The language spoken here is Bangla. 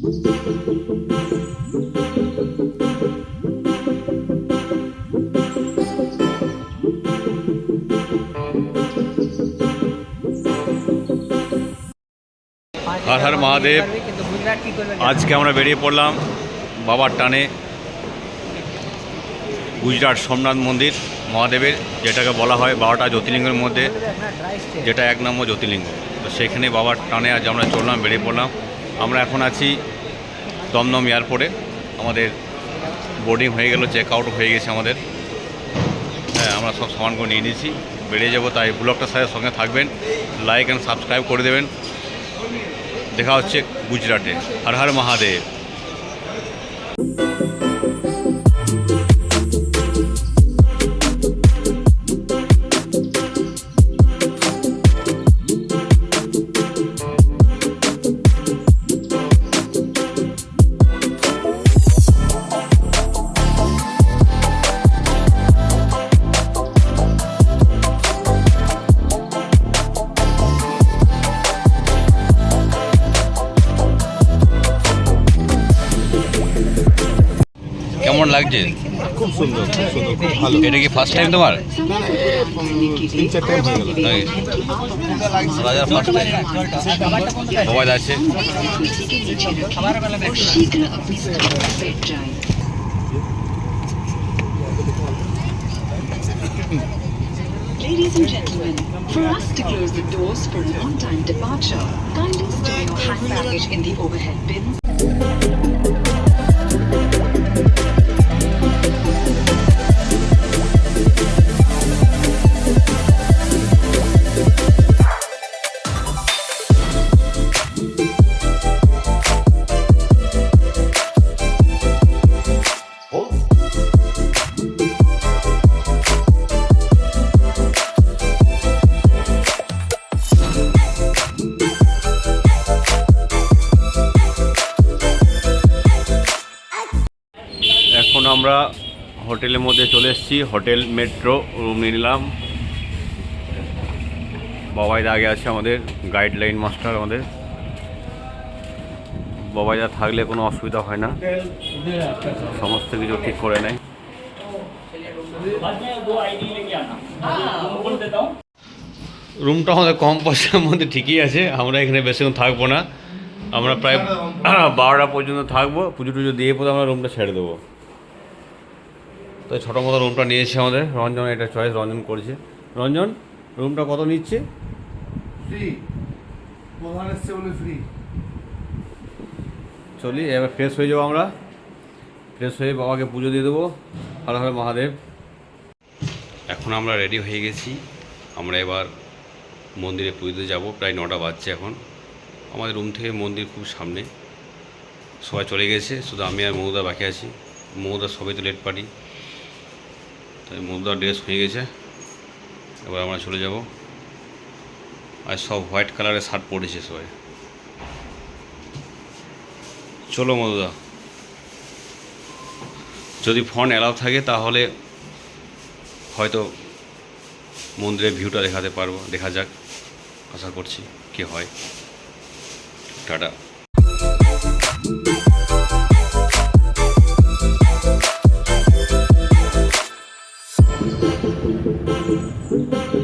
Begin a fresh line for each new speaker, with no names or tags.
হর হর মহাদেব। আজকে আমরা বেরিয়ে পড়লাম বাবার টানে গুজরাট সোমনাথ মন্দির মহাদেবের, যেটাকে বলা হয় বারোটা জ্যোতির্লিঙ্গের মধ্যে, যেটা এক নম্বর জ্যোতির্লিঙ্গ। তো সেখানে বাবার টানে আজ আমরা চললাম, বেরিয়ে পড়লাম। আমরা এখন আছি দমদম এয়ারপোর্টে। আমাদের বোর্ডিং হয়ে গেল চেক আউট হয়ে গেছে আমাদের। হ্যাঁ আমরা সব সামানগুলো নিয়ে নিয়েছি। বেরিয়ে যাব, তাই ব্লগটার সাথে সঙ্গে থাকবেন। লাইক অ্যান্ড সাবস্ক্রাইব করে দেবেন। দেখা হচ্ছে গুজরাটে। হর হর মহাদেব। কেমন লাগছে
খুব সুন্দর খুব সুন্দর খুব ভালো
এটা কি ফার্স্ট টাইম তোমার রাজার ফার্স্ট টাইম মোবাইল আছে
Ladies and gentlemen, for us to close the doors for an on-time departure, kindly store your hand baggage in the overhead bins.
আমরা হোটেলের মধ্যে চলে এসেছি, হোটেল, মেট্রো রুম নিলাম। বাবাইদা আগে আছে আমাদের গাইডলাইন মাস্টার আমাদের। বাবাইদা থাকলে কোনো অসুবিধা হয় না। সমস্ত কিছু ঠিক করে নেয়। রুমটা আমাদের কম পয়সার মধ্যে ঠিকই আছে, আমরা এখানে বেশিক্ষণ থাকব না। আমরা প্রায় বারোটা পর্যন্ত থাকব, পুজো টুজো দিয়ে পরে আমরা রুমটা ছেড়ে দেবো। তো এই ছোটো মতো রুমটা নিয়েছে আমাদের। রঞ্জন এটা চয়েস রঞ্জন করেছে। রঞ্জন রুমটা কত নিচ্ছে?
ফ্রি প্রধান এসছে বলে ফ্রি
চলি এবার ফ্রেশ হয়ে যাব আমরা। ফ্রেশ হয়ে বাবাকে পুজো দিয়ে দেবো। ভালো হবে মহাদেব। এখন আমরা রেডি হয়ে গেছি। আমরা এবার মন্দিরে পুজোতে যাব। প্রায় নটা বাজছে এখন। আমাদের রুম থেকে মন্দির খুব সামনে। সবাই চলে গেছে। শুধু আমি আর মৌদা বাকি আছি। মৌদা সবাই তো লেট পার্টি তাই মৌদার ড্রেস হয়ে গেছে। এবার আমরা চলে যাব। আর সব হোয়াইট কালারের শার্ট পরেছে সবাই। চলো মধুদা যদি ফোন অ্যালাউ থাকে তাহলে হয়তো মন্দিরের ভিউটা দেখাতে পারব। দেখা যাক। আশা করছি কি হয়। টাটা। Música